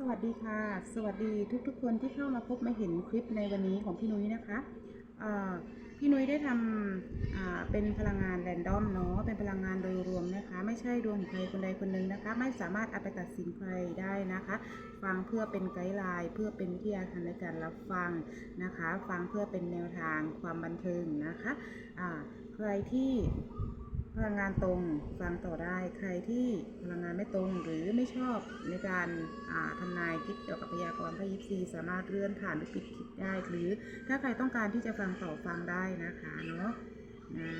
สวัสดีค่ะ สวัสดีทุกๆคนที่เข้ามาพบมาเห็นคลิปในวันนี้ของพี่นุ้ยนะคะพี่นุ้ยได้ทำเป็นพลังงานแรนดอมเนาะเป็นพลังงานโดยรวมนะคะ ไม่ใช่ดวงใครคนใดคนหนึ่งนะคะ ไม่สามารถเอาไปตัดสินใครได้นะคะ ฟังเพื่อเป็นไกด์ไลน์เพื่อเป็นวิทยาทานในการรับฟังนะคะ ฟังเพื่อเป็นแนวทางความบันเทิงนะคะอ่าใครที่ พลังงานตรงฟังต่อได้ใครที่พลังงานไม่ตรงหรือไม่ชอบในการอ่าทำนายคิดเกี่ยวกับพยากรณ์พระยิปซีสามารถเลื่อนผ่านหรือปิดคลิปได้หรือ ถ้าใครต้องการที่จะฟังต่อฟังได้นะคะเนาะนะ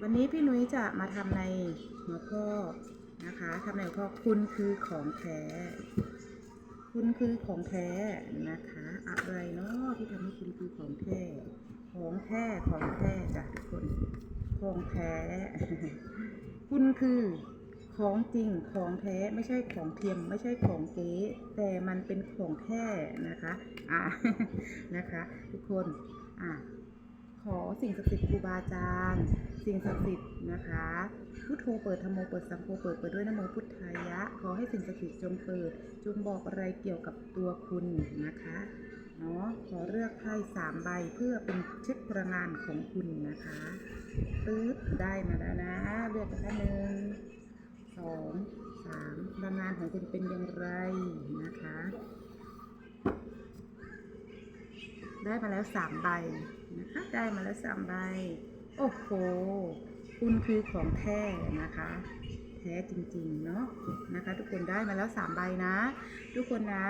วันนี้พี่นุ้ยจะมาทำในหัวข้อนะคะทำในหัวข้อคุณคือของแท้คุณคือของแท้นะคะ อะไรเนาะที่ทำให้คุณคือของแท้ ของแท้ของแท้จ้ะทุกคนของแท้คุณคือของจริงของแท้ไม่ใช่ของเทียมไม่ใช่ของเก๊แต่มันเป็นของแท้นะคะอะนะคะ ทุกคนอะขอสิ่งศักดิ์สิทธิ์ครูบาอาจารย์ สิ่งศักดิ์สิทธิ์นะคะพุทโธเปิดธรรมโมเปิดสังโฆเปิดเปิดด้วยนโมพุทธายะ ขอให้สิ่งศักดิ์สิทธิ์จงเปิดจงบอกอะไรเกี่ยวกับตัวคุณนะคะ เนาะขอเลือกไพ่สามใบเพื่อเป็นเช็คพลังงานของคุณนะคะปึ๊บได้มาแล้วนะ เลือกกันแค่หนึ่งสองสามพลังงานของคุณเป็นอย่างไรนะคะ ได้มาแล้วสามใบนะคะ ได้มาแล้วสามใบ โอ้โห คุณคือของแท้นะคะแท้จริง ๆ เนาะนะคะ ทุกคนได้มาแล้วสามใบนะ ทุกคนนะ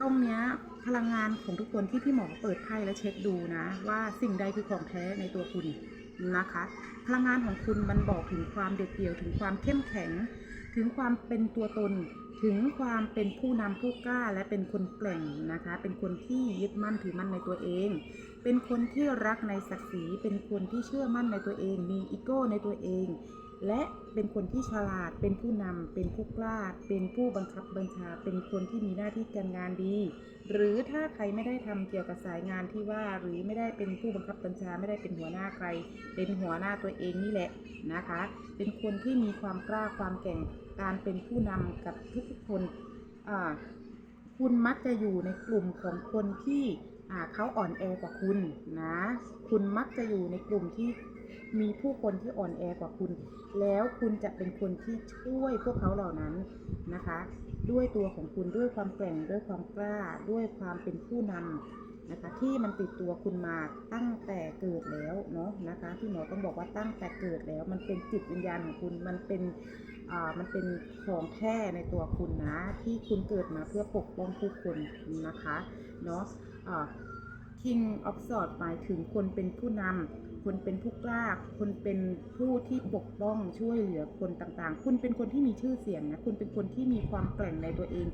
ตรงเนี้ยพลังงานของทุกคนที่พี่หมอเปิดไพ่และเช็คดูนะ ว่าสิ่งใดคือของแท้ในตัวคุณนะคะ พลังงานของคุณมันบอกถึงความเด็ดเดี่ยวถึงความเข้มแข็ง ถึงความเป็นตัวตน ถึงความเป็นผู้นำผู้กล้าและเป็นคนแกร่งนะคะ เป็นคนที่ยึดมั่นถือมั่นในตัวเอง เป็นคนที่รักในศักดิ์ศรีเป็นคนที่เชื่อมั่นในตัวเอง มีอีโก้ในตัวเอง และเป็นคนที่ฉลาด เป็นผู้นำ เป็นผู้กล้า เป็นผู้บังคับบัญชา เป็นคนที่มีหน้าที่การงานดี หรือถ้าใครไม่ได้ทำเกี่ยวกับสายงานที่ว่า หรือไม่ได้เป็นผู้บังคับบัญชา ไม่ได้เป็นหัวหน้าใคร เป็นหัวหน้าตัวเองนี่แหละนะคะ เป็นคนที่มีความกล้า ความแก่ง การเป็นผู้นำกับทุกๆคนคุณมักจะอยู่ในกลุ่มของคนที่เขาอ่อนแอกว่าคุณนะ คุณมักจะอยู่ในกลุ่มที่ มีผู้คนที่อ่อนแอกว่าคุณ แล้วคุณจะเป็นคนที่ช่วยพวกเขาเหล่านั้นนะคะ ด้วยตัวของคุณด้วยความแกร่งด้วยความกล้า ด้วยความเป็นผู้นำนะคะ ที่มันติดตัวคุณมาตั้งแต่เกิดแล้วเนาะนะคะที่หมอต้องบอกว่าตั้งแต่เกิดแล้ว มันเป็นจิตวิญญาณของคุณมันเป็นอ่ามันเป็นของแท้ในตัวคุณนะ ที่คุณเกิดมาเพื่อปกป้องผู้คนนะคะเนาะอ่า King of Swords หมายถึงคนเป็นผู้นำ คนเป็นผู้กล้า คนเป็นผู้ที่ปกป้องช่วยเหลือคนต่างๆ คุณเป็นคนที่มีชื่อเสียงนะ คุณเป็นคนที่มีความแกร่งในตัวเอง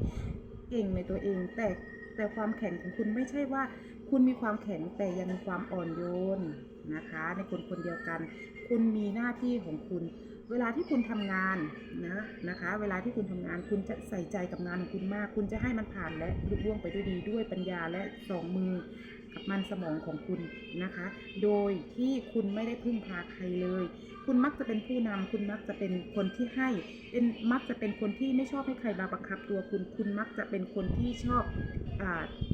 เก่งในตัวเอง แต่แต่ความแข็งของคุณไม่ใช่ว่า คุณมีความแข็งแต่ยังมีความอ่อนโยนนะคะ ในคนคนเดียวกัน คุณมีหน้าที่ของคุณ เวลาที่คุณทำงานนะนะคะ เวลาที่คุณทำงานคุณจะใส่ใจกับงานของคุณมาก คุณจะให้มันผ่านและลุล่วงไปด้วยดีด้วยปัญญาและสองมือ มันสมองของคุณนะคะ โดยที่คุณไม่ได้พึ่งพาใครเลย คุณมักจะเป็นผู้นำคุณมักจะเป็นคนที่ให้ เป็นมักจะเป็นคนที่ไม่ชอบให้ใครมาบังคับตัวคุณ คุณมักจะเป็นคนที่ชอบอ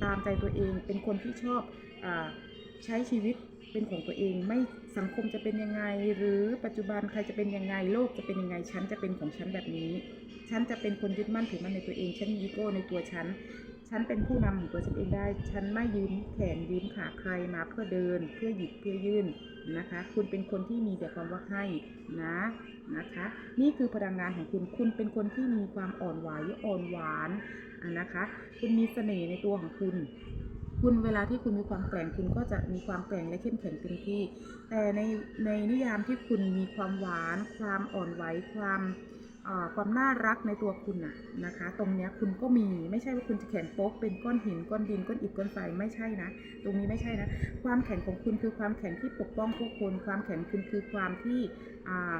ตามใจตัวเอง เป็นคนที่ชอบอใช้ชีวิตเป็นของตัวเองไม่สังคมจะเป็นยังไง หรือปัจจุบันใครจะเป็นยังไงโลกจะเป็นยังไงฉันจะเป็นของฉันแบบนี้ ฉันจะเป็นคนยึดมั่นถือมั่นในตัวเอง ฉันมีอีโก้ในตัวฉัน ฉันเป็นผู้นำของตัวฉันเองได้ ฉันไม่ยืมแขนยืมขาใครมาเพื่อเดิน เพื่อหยิบเพื่อยื่นนะคะ คุณเป็นคนที่มีแต่ความว่าให้นะนะคะ นี่คือพลังงานของคุณ คุณเป็นคนที่มีความอ่อนไหวอ่อนหวานนะคะ คุณมีเสน่ห์ในตัวของคุณคุณเวลาที่คุณมีความแกร่งคุณก็จะมีความแกร่งและเข้มแข็งเต็มที่ แต่ในในนิยามที่คุณมีความหวาน ความอ่อนไหวความ ความน่ารักในตัวคุณอะนะคะ ตรงเนี้ยคุณก็มีไม่ใช่ว่าคุณจะแข็งโป๊กเป็นก้อนหินก้อนดินก้อนอิฐก้อนทรายไม่ใช่นะ ตรงนี้ไม่ใช่นะ ความแข็งของคุณคือความแข็งที่ปกป้องผู้คน ความแข็งคุณคือความที่อ่า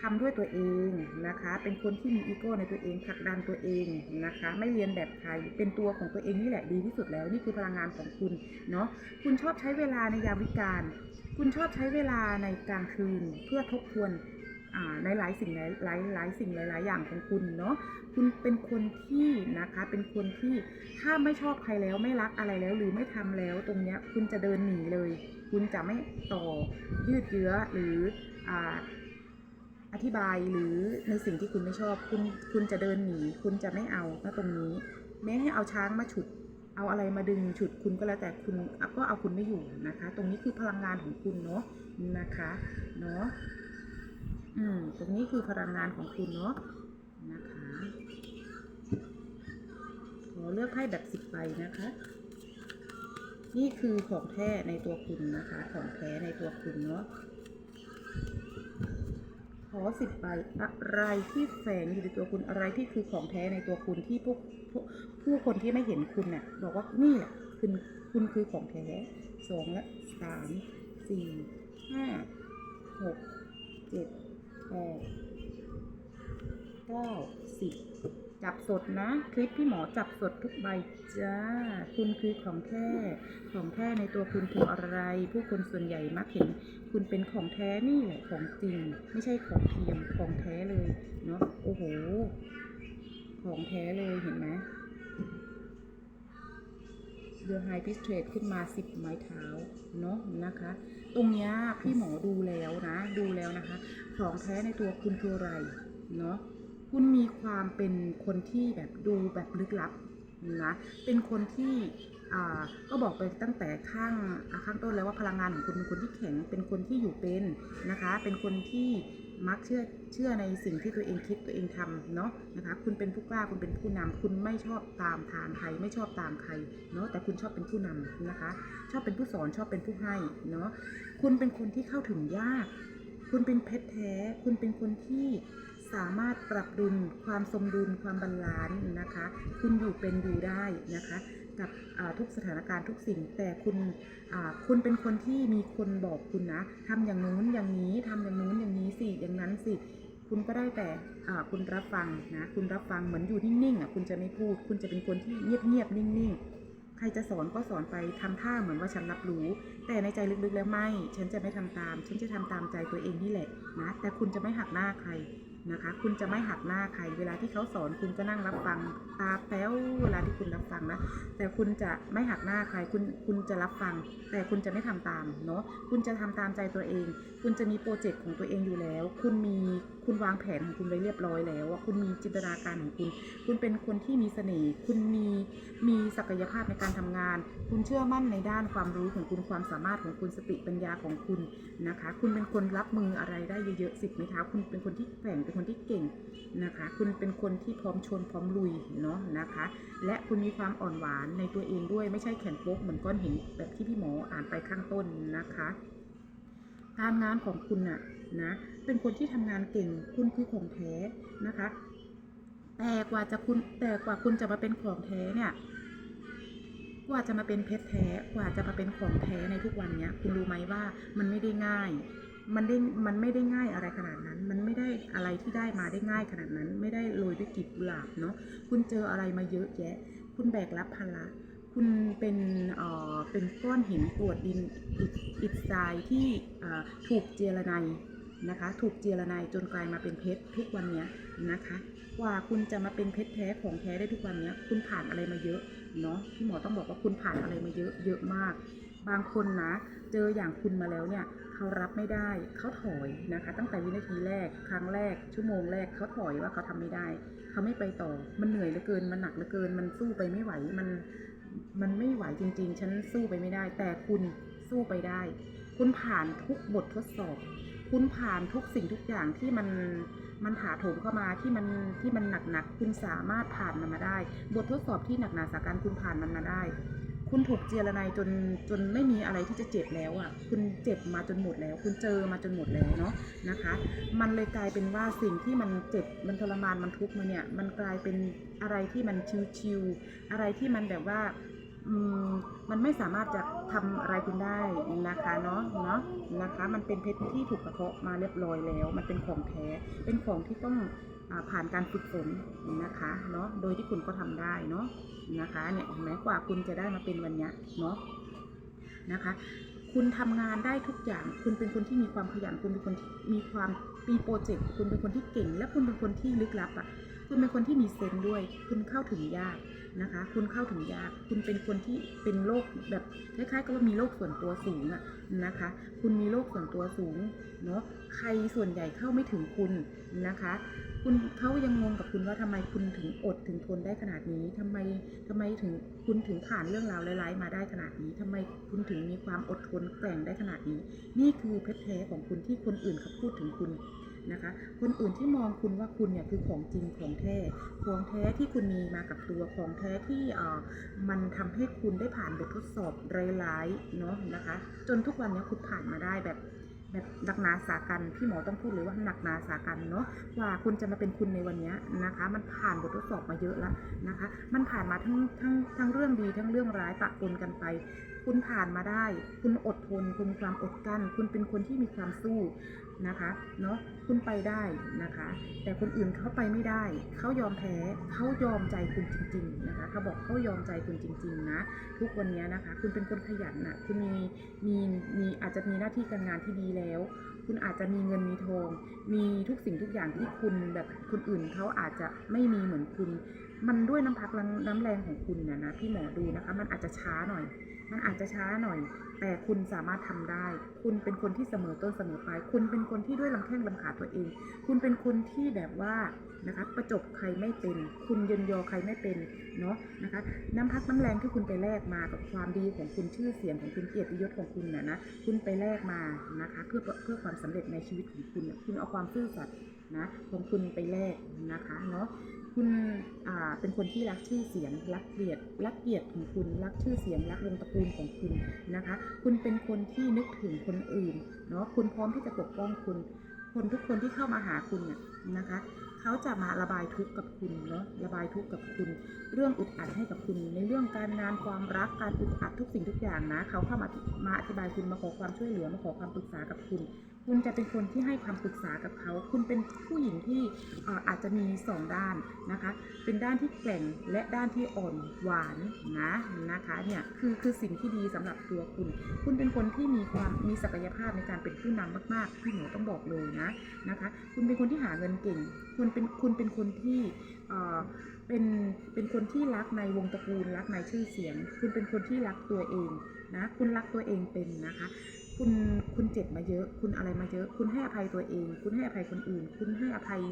ทำด้วยตัวเองนะคะ เป็นคนที่มีอีโก้ในตัวเองผลักดันตัวเองนะคะ ไม่เรียนแบบใคร เป็นตัวของตัวเองนี่แหละดีที่สุดแล้ว นี่คือพลังงานของคุณเนาะ คุณชอบใช้เวลาในยามวิกาล คุณชอบใช้เวลาในกลางคืนเพื่อทบทวน ในหลายสิ่งหลายหลายหลายสิ่งหลาย ๆ อย่างของคุณเนาะคุณเป็นคนที่นะคะเป็นคนที่ถ้าไม่ชอบใครแล้วไม่รักอะไรแล้วหรือไม่ทำแล้วตรงเนี้ยคุณจะเดินหนีเลย คุณจะไม่ต่อยืดเยื้อหรืออ่าอธิบายหรือในสิ่งที่คุณไม่ชอบ คุณคุณจะเดินหนี คุณจะไม่เอาณตรงนี้ แม้ให้เอาช้างมาฉุด เอาอะไรมาดึงฉุดคุณก็แล้วแต่คุณก็เอาคุณไม่อยู่นะคะ ตรงนี้คือพลังงานของคุณเนาะนะคะเนาะ อืม ตรงนี้คือพลังงานของคุณเนาะนะคะ ขอเลือกไพ่แบบสิบใบนะคะ นี่คือของแท้ในตัวคุณนะคะ ของแท้ในตัวคุณเนาะ ขอสิบใบอะไรที่แฝงอยู่ในตัวคุณอะไรที่คือของแท้ในตัวคุณที่พวกผู้คนที่ไม่เห็นคุณน่ะ บอกว่านี่แหละคุณคุณคือของแท้สองและสามสี่ห้าหกเจ็ด แปดเก้าสิบจับสดนะ คลิปพี่หมอจับสดทุกใบจ้า คุณคือของแท้ของแท้ในตัวคุณคืออะไร ผู้คนส่วนใหญ่มักเห็น คุณเป็นของแท้นี่แหละของจริง ไม่ใช่ของเทียมของแท้เลยเนาะโอ้โห ของแท้เลยเห็นไหม เดือไฮพิสเทรดขึ้นมาสิบไม้เท้าเนาะนะคะ ตรงเนี้ยพี่หมอดูแล้วนะดูแล้วนะคะ ของแท้ในตัวคุณคืออะไรเนาะคุณมีความเป็นคนที่แบบดูแบบลึกลับนะเป็นคนที่ก็บอกไปตั้งแต่ข้างข้างต้นแล้วว่าพลังงานของคุณเป็นคนที่แข็งเป็นคนที่อยู่เป็นนะคะ เป็นคนที่ มักเชื่อเชื่อในสิ่งที่ตัวเองคิดตัวเองทำเนาะนะคะ คุณเป็นผู้กล้าคุณเป็นผู้นำคุณไม่ชอบตามทางใครไม่ชอบตามใครเนาะแต่คุณชอบเป็นผู้นำนะคะ ชอบเป็นผู้สอนชอบเป็นผู้ให้เนาะคุณเป็นคนที่เข้าถึงยาก คุณเป็นเพชรแท้ คุณเป็นคนที่สามารถปรับดุลความสมดุลความบาลานซ์นะคะ คุณอยู่เป็นอยู่ได้นะคะ กับทุกสถานการณ์ทุกสิ่ง แต่คุณคุณเป็นคนที่มีคนบอกคุณนะทำอย่างนู้นอย่างนี้ทำอย่างนู้นอย่างนี้สิอย่างนั้นสิคุณก็ได้แต่คุณรับฟังนะคุณรับฟังเหมือนอยู่นิ่งๆอะคุณจะไม่พูด คุณจะเป็นคนที่เงียบๆนิ่งๆใครจะสอนก็สอนไปทำท่าเหมือนว่าฉันรับรู้ แต่ในใจลึกๆแล้วไม่ ฉันจะไม่ทำตาม ฉันจะทำตามใจตัวเองนี่แหละนะ แต่คุณจะไม่หักหน้าใคร นะคะ คุณจะไม่หักหน้าใคร เวลาที่เขาสอนคุณก็นั่งรับฟังตาแป้วเวลาที่คุณรับฟังนะ แต่คุณจะไม่หักหน้าใคร คุณคุณจะรับฟัง แต่คุณจะไม่ทำตามเนาะ คุณจะทำตามใจตัวเอง คุณจะมีโปรเจกต์ของตัวเองอยู่แล้ว คุณมีคุณวางแผนของคุณไว้เรียบร้อยแล้วอะคุณมีจินตนาการของคุณ คุณเป็นคนที่มีเสน่ห์คุณมีมีศักยภาพในการทำงาน คุณเชื่อมั่นในด้านความรู้ของคุณความสามารถของคุณสติปัญญาของคุณนะคะ คุณเป็นคนรับมืออะไรได้เยอะๆสิบไม้เท้าคุณเป็นคนที่แกร่งเป็นคนที่เก่งนะคะ คุณเป็นคนที่พร้อมชนพร้อมลุยเนาะนะคะ และคุณมีความอ่อนหวานในตัวเองด้วยไม่ใช่แข็งโป๊กเหมือนก้อนหินแบบที่พี่หมออ่านไปข้างต้นนะคะ การงานของคุณน่ะ นะ เป็นคนที่ทำงานเก่ง คุณคือของแท้นะคะ แต่กว่าจะคุณแต่กว่าคุณจะมาเป็นของแท้เนี่ย กว่าจะมาเป็นเพชรแท้ กว่าจะมาเป็นของแท้ในทุกวันเนี้ย คุณรู้ไหมว่ามันไม่ได้ง่าย มันได้มันไม่ได้ง่ายอะไรขนาดนั้น มันไม่ได้อะไรที่ได้มาได้ง่ายขนาดนั้น ไม่ได้โรยด้วยกลีบกุหลาบเนาะ คุณเจออะไรมาเยอะแยะ คุณแบกรับภาระคุณเป็นเอ่อเป็นก้อนหินกรวดดินอิฐทรายที่ถูกเจรไน นะคะ ถูกเจรไนยจนกลายมาเป็นเพชรทุกวันนี้นะคะกว่าคุณจะมาเป็นเพชรแท้ของแท้ได้ทุกวันนี้คุณผ่านอะไรมาเยอะเนาะพี่หมอต้องบอกว่าคุณผ่านอะไรมาเยอะเยอะมาก บางคนนะเจออย่างคุณมาแล้วเนี่ยเขารับไม่ได้เขาถอยนะคะ ตั้งแต่วินาทีแรกครั้งแรก ชั่วโมงแรกเขาถอยว่าเขาทำไม่ได้เขาไม่ไปต่อ มันเหนื่อยเหลือเกิน มันหนักเหลือเกิน มันสู้ไปไม่ไหวมันมันไม่ไหวจริง ๆ ฉันสู้ไปไม่ได้ แต่คุณสู้ไปได้ คุณผ่านทุกบททดสอบ คุณผ่านทุกสิ่งทุกอย่างที่มันมันถาโถมเข้ามาที่มันที่มันหนักๆคุณสามารถผ่านมันมาได้ บททดสอบที่หนักหนาสาการคุณผ่านมันมาได้ คุณถูกเจียรนายจนจนไม่มีอะไรที่จะเจ็บแล้วอะ คุณเจ็บมาจนหมดแล้ว คุณเจอมาจนหมดแล้วเนาะนะคะ มันเลยกลายเป็นว่าสิ่งที่มันเจ็บมันทรมานมันทุกข์มาเนี่ย มันกลายเป็นอะไรที่มันชิวๆอะไรที่มันแบบว่า มันไม่สามารถจะทำอะไรคุณได้นะคะเนาะเนาะนะคะ มันเป็นเพชรที่ถูกกระเทาะมาเรียบร้อยแล้ว มันเป็นของแท้ เป็นของที่ต้องอผ่านการฝึกฝนนะคะเนาะโดยที่คุณก็ทำได้เนาะนะคะเนี่ยเห็นไหมกว่าคุณจะได้มาเป็นวันเนี้ยเนาะนะคะคุณทำงานได้ทุกอย่าง คุณเป็นคนที่มีความขยัน คุณเป็นคนที่มีความมีโปรเจกต์ คุณเป็นคนที่เก่ง และคุณเป็นคนที่ลึกลับอะ คุณเป็นคนที่มีเซนด้วย คุณเข้าถึงยาก นะคะ คุณเข้าถึงยาก คุณเป็นคนที่เป็นโรคแบบคล้ายๆกับว่ามีโรคส่วนตัวสูงอะนะคะ คุณมีโรคส่วนตัวสูงเนาะ ใครส่วนใหญ่เข้าไม่ถึงคุณนะคะ คุณเขายังงงกับคุณว่าทำไมคุณถึงอดถึงทนได้ขนาดนี้ทำไมทำไมถึงคุณถึงผ่านเรื่องราวร้ายๆมาได้ขนาดนี้ทำไมคุณถึงมีความอดทนแกร่งได้ขนาดนี้ นี่คือเพชรแท้ของคุณที่คนอื่นเขาพูดถึงคุณ นะคะ คนอื่นที่มองคุณว่าคุณเนี่ยคือของจริงของแท้ของแท้ที่คุณมีมากับตัวของแท้ที่เอ่อมันทำให้คุณได้ผ่านบททดสอบร้ายๆเนาะนะคะ จนทุกวันนี้คุณผ่านมาได้แบบแบบหนักหนาสากันพี่หมอต้องพูดเลยว่าหนักหนาสากันเนาะว่าคุณจะมาเป็นคุณในวันนี้นะคะ มันผ่านบททดสอบมาเยอะแล้วนะคะ มันผ่านมาทั้งทั้งทั้งเรื่องดีทั้งเรื่องร้ายปะปนกันไป คุณผ่านมาได้ คุณอดทน คุณมีความอดกั้น คุณเป็นคนที่มีความสู้ นะคะเนาะคุณไปได้นะคะ แต่คนอื่นเขาไปไม่ได้ เขายอมแพ้เขายอมใจคุณจริง ๆนะคะเขาบอกเขายอมใจคุณจริง ๆ นะ ทุกวันนี้นะคะ คุณเป็นคนขยันนะคุณมีมีมีอาจจะมีหน้าที่การงานที่ดีแล้ว คุณอาจจะมีเงินมีทองมีทุกสิ่งทุกอย่างที่คุณแบบคนอื่นเขาอาจจะไม่มีเหมือนคุณ มันด้วยน้ำพักน้ำแรงของคุณนะนะพี่หมอดูนะคะ มันอาจจะช้าหน่อยันอาจจะช้าหน่อย แต่คุณสามารถทำได้ คุณเป็นคนที่เสมอต้นเสมอปลาย คุณเป็นคนที่ด้วยลำแข้งลำขาตัวเอง คุณเป็นคนที่แบบว่านะคะประจบใครไม่เป็น คุณยนยอใครไม่เป็นเนาะนะคะน้ำพักน้ำแรงที่คุณไปแลกมากับความดีของคุณชื่อเสียงของคุณเกียรติยศของคุณนะนะคุณไปแลกมานะคะเพื่อเพื่อความสำเร็จในชีวิตของคุณ คุณเอาความซื่อสัตย์นะของคุณไปแลกนะคะเนาะ คุณอ่าเป็นคนที่รักชื่อเสียง รักเกียรติรักเกียรติของคุณ รักชื่อเสียง รักวงตระกูลของคุณนะคะ คุณเป็นคนที่นึกถึงคนอื่นเนาะคุณพร้อมที่จะปกป้องคุณ คนทุกคนที่เข้ามาหาคุณน่ะนะคะเขาจะมาระบายทุกข์กับคุณเนาะระบายทุกข์กับคุณ เรื่องอึดอัดให้กับคุณ ในเรื่องการงานความรักการอึดอัดทุกสิ่งทุกอย่างนะเขาเข้ามามาอธิบายคุณมาขอความช่วยเหลือมาขอความปรึกษากับคุณ คุณจะเป็นคนที่ให้ความปรึกษากับเขา คุณเป็นผู้หญิงที่อาจจะมีสองด้านนะคะ เป็นด้านที่แกร่งและด้านที่อ่อนหวานนะนะคะเนี่ยคือคือสิ่งที่ดีสำหรับตัวคุณ คุณเป็นคนที่มีความมีศักยภาพในการเป็นผู้นำมากๆพี่หนูต้องบอกเลยนะนะคะ คุณเป็นคนที่หาเงินเก่ง คุณเป็นคุณเป็นคนที่เอ่อเป็นเป็นคนที่รักในวงตระกูลรักในชื่อเสียง คุณเป็นคนที่รักตัวเองนะคุณรักตัวเองเป็นนะคะ คุณคุณเจ็บมาเยอะ คุณอะไรมาเยอะ คุณให้อภัยตัวเอง คุณให้อภัยคนอื่น คุณให้อภัย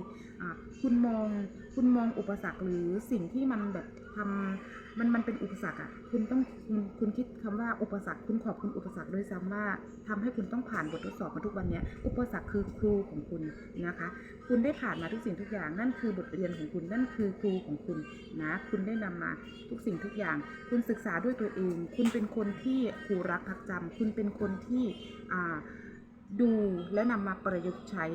คุณมองคุณมองอุปสรรคหรือสิ่งที่มันแบบทำมันมันเป็นอุปสรรคอะคุณต้องคุณคุณคิดคำว่าอุปสรรค คุณขอบคุณอุปสรรคด้วยซ้ำว่าทำให้คุณต้องผ่านบททดสอบมาทุกวันเนี้ยอุปสรรคคือครูของคุณนะคะ คุณได้ผ่านมาทุกสิ่งทุกอย่าง นั่นคือบทเรียนของคุณนั่นคือครูของคุณนะคุณได้นำมาทุกสิ่งทุกอย่าง คุณศึกษาด้วยตัวเอง คุณเป็นคนที่ครูรักพักจำคุณเป็นคนที่อ่าดูและนำมาประยุกต์ใช้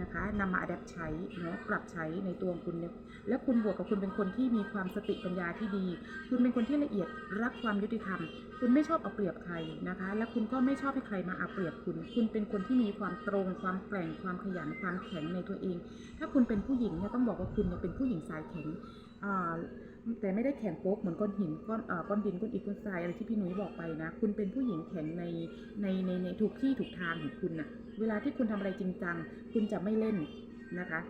นะคะนำมาอัดแอปใช้เนาะปรับใช้ในตัวคุณเนี่ยและคุณบวกกับคุณเป็นคนที่มีความสติปัญญาที่ดี คุณเป็นคนที่ละเอียดรักความยุติธรรม คุณไม่ชอบเอาเปรียบใครนะคะ และคุณก็ไม่ชอบให้ใครมาเอาเปรียบคุณ คุณเป็นคนที่มีความตรง ความแกร่งความขยันความแข็งในตัวเอง ถ้าคุณเป็นผู้หญิงเนี่ยต้องบอกว่าคุณเนี่ยเป็นผู้หญิงสายแข็งแต่ไม่ได้แข็งโป๊กเหมือนก้อนหินก้อนก้อนดินก้อนอิฐก้อนทรายอะไรที่พี่หนุ้ยบอกไปนะ คุณเป็นผู้หญิงแข็งในในในในถูกที่ถูกทางของคุณน่ะ เวลาที่คุณทำอะไรจริงจัง คุณจะไม่เล่นนะคะ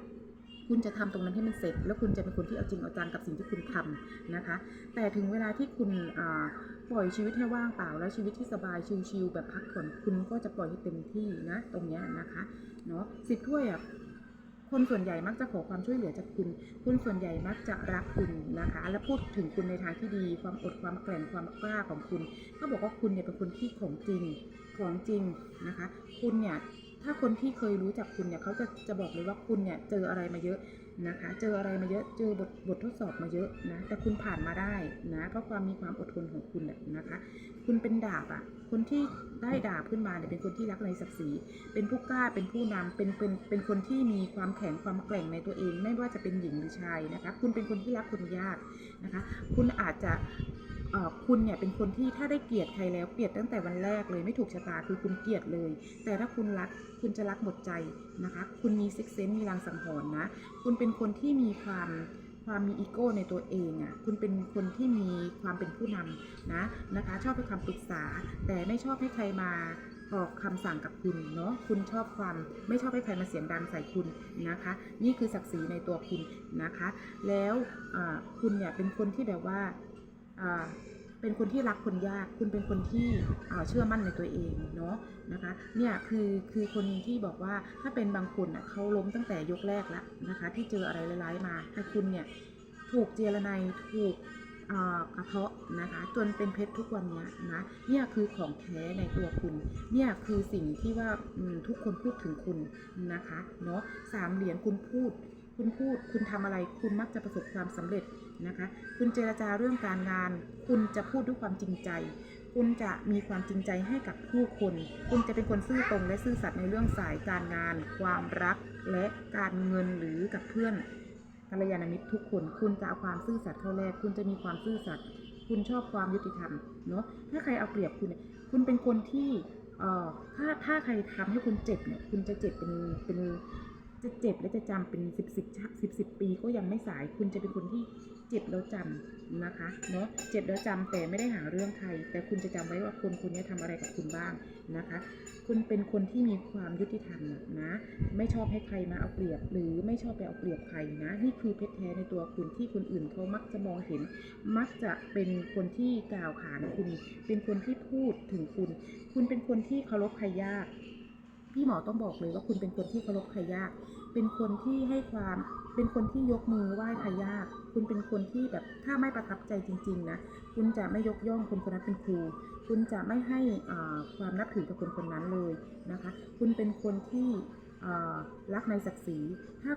คุณจะทำตรงนั้นให้มันเสร็จ แล้วคุณจะเป็นคนที่เอาจริงเอาจังกับสิ่งที่คุณทำนะคะ แต่ถึงเวลาที่คุณปล่อยชีวิตให้ว่างเปล่า แล้วชีวิตที่สบายชิลๆแบบพักผ่อนคุณก็จะปล่อยให้เต็มที่นะ ตรงนี้นะคะเนาะสิบถ้วยอะคนส่วนใหญ่มักจะขอความช่วยเหลือจากคุณคนส่วนใหญ่มักจะรักคุณนะคะ และพูดถึงคุณในทางที่ดี ความอดความแกร่งความกล้าของคุณเขาบอกว่าคุณเนี่ยเป็นคนที่ของจริง ของจริงนะคะ คุณเนี่ยถ้าคนที่เคยรู้จักคุณเนี่ยเขาจะจะบอกเลยว่าคุณเนี่ยเจออะไรมาเยอะนะคะ เจออะไรมาเยอะ เจอบทบททดสอบมาเยอะนะ แต่คุณผ่านมาได้นะเพราะความมีความอดทนของคุณนะนะคะ คุณเป็นดาบอะ่ะ คนที่ได้ดาบขึ้นมาเนี่ยเป็นคนที่รักในศักดิ์ศรี เป็นผู้กล้า เป็นผู้นำเป็นเป็นเป็นคนที่มีความแข็งความแกร่งในตัวเอง ไม่ว่าจะเป็นหญิงหรือชายนะคะ คุณเป็นคนที่รักคนยากนะคะ คุณอาจจะ คุณเนี่ยเป็นคนที่ถ้าได้เกลียดใครแล้วเกลียดตั้งแต่วันแรกเลยไม่ถูกชะตาคือคุณเกลียดเลย แต่ถ้าคุณรักคุณจะรักหมดใจนะคะ คุณมีซิกเซนมีรางสังหรณ์นะ คุณเป็นคนที่มีความความมีอีโก้ในตัวเองอะ่ะ คุณเป็นคนที่มีความเป็นผู้นำนะนะคะ ชอบให้คำปรึกษา แต่ไม่ชอบให้ใครมาออกคำสั่งกับคุณเนาะคุณชอบความไม่ชอบให้ใครมาเสียงดังใส่คุณนะคะ นี่คือศักดิ์ศรีในตัวคุณนะคะ แล้วคุณเนี่ยเป็นคนที่แบบว่า เป็นคนที่รักคนยาก คุณเป็นคนที่เชื่อมั่นในตัวเองเนาะนะคะ เนี่ยคือคือคนที่บอกว่าถ้าเป็นบางคนอะเขาล้มตั้งแต่ยกแรกแล้วนะคะ ที่เจออะไรร้ายๆมาแต่คุณเนี่ยถูกเจรไนถูกกระเทาะนะคะจนเป็นเพชรทุกวันนี้นะเนี่ยคือของแท้ในตัวคุณ เนี่ยคือสิ่งที่ว่าทุกคนพูดถึงคุณนะคะเนาะสามเหรียญคุณพูด คุณพูดคุณทำอะไรคุณมักจะประสบความสำเร็จ นะคะ คุณเจรจาเรื่องการงาน คุณจะพูดด้วยความจริงใจ คุณจะมีความจริงใจให้กับผู้คน คุณจะเป็นคนซื่อตรงและซื่อสัตย์ในเรื่องสายการงาน ความรักและการเงินหรือกับเพื่อนกัลยาณมิตรทุกคน คุณจะเอาความซื่อสัตย์เข้าแรก คุณจะมีความซื่อสัตย์ คุณชอบความยุติธรรม เนอะถ้าใครเอาเปรียบคุณ คุณเป็นคนที่ถ้าถ้าใครทำให้คุณเจ็บเนี่ย คุณจะเจ็บเป็นเป็น จะเจ็บและจะจำเป็นสิบสิบสิบสิบปีก็ยังไม่สายคุณจะเป็นคนที่เจ็บแล้วจำนะคะเนอะเจ็บแล้วจำแต่ไม่ได้หาเรื่องใคร แต่คุณจะจำไว้ว่าคนคนนี้ทำอะไรกับคุณบ้างนะคะ คุณเป็นคนที่มีความยุติธรรมนะ ไม่ชอบให้ใครมาเอาเปรียบ หรือไม่ชอบไปเอาเปรียบใครนะ นี่คือเพชรแท้ในตัวคุณที่คนอื่นเขามักจะมองเห็น มักจะเป็นคนที่กล่าวขานคุณ เป็นคนที่พูดถึงคุณ คุณเป็นคนที่เคารพใครยาก พี่หมอต้องบอกเลยว่าคุณเป็นคนที่เคารพใครยาก เป็นคนที่ให้ความ เป็นคนที่ยกมือไหว้ใครยาก คุณเป็นคนที่แบบถ้าไม่ประทับใจจริง ๆ นะ คุณจะไม่ยกย่องคนคนนั้นเป็นครู คุณจะไม่ให้ความนับถือกับคนคนนั้นเลยนะคะ คุณเป็นคนที่รักในศักดิ์ศรี ถ้า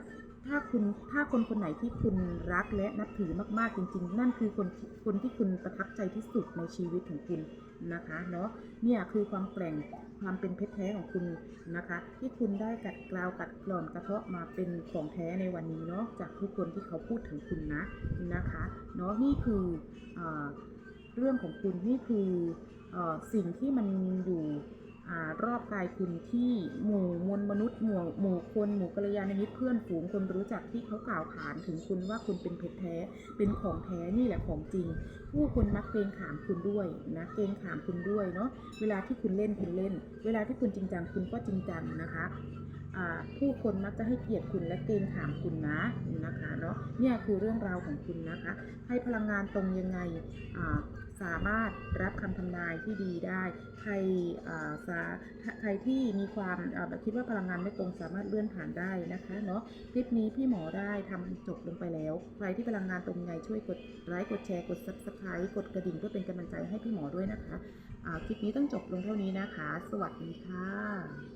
ถ้าคุณถ้าคนคนไหนที่คุณรักและนับถือมาก ๆ จริง ๆ นั่นคือคนคนที่คุณประทับใจที่สุดในชีวิตของคุณนะคะเนาะเนี่ยคือความแกร่งความเป็นเพชรแท้ของคุณนะคะ ที่คุณได้กัดกราวกัดกร่อนกระเทาะมาเป็นของแท้ในวันนี้เนาะจากทุกคนที่เขาพูดถึงคุณนะนะคะเนาะนี่คืออเรื่องของคุณนี่คืออสิ่งที่มันอยู่ารอบกายคุณที่หมู่มวลมนุษย์หมู่หมู่คนหมู่กัลยาณมิตรเพื่อนฝูงคนรู้จักที่เขากล่าวขานถึงคุณว่าคุณเป็นเพชรแท้ เป็นของแท้นี่แหละของจริง ผู้คนมักเกรงขามคุณด้วยนะเกรงขามคุณด้วยเนาะเวลาที่คุณเล่นคุณเล่น เวลาที่คุณจริงจังคุณก็จริงจังนะคะผู้คนมักจะให้เกียรติคุณและเกรงขามคุณนะนะคะเนาะเนี่ยคือเรื่องราวของคุณนะคะ ให้พลังงานตรงยังไง สามารถรับคำทำนายที่ดีได้ ใครใครที่มีความคิดว่าพลังงานไม่ตรงสามารถเลื่อนผ่านได้นะคะเนาะคลิปนี้พี่หมอได้ทำจบลงไปแล้ว ใครที่พลังงานตรงไงช่วยกดไลค์กดแชร์กด subscribe กดกระดิ่งเพื่อเป็นกำลังใจให้พี่หมอด้วยนะคะคลิปนี้ต้องจบลงเท่านี้นะคะ สวัสดีค่ะ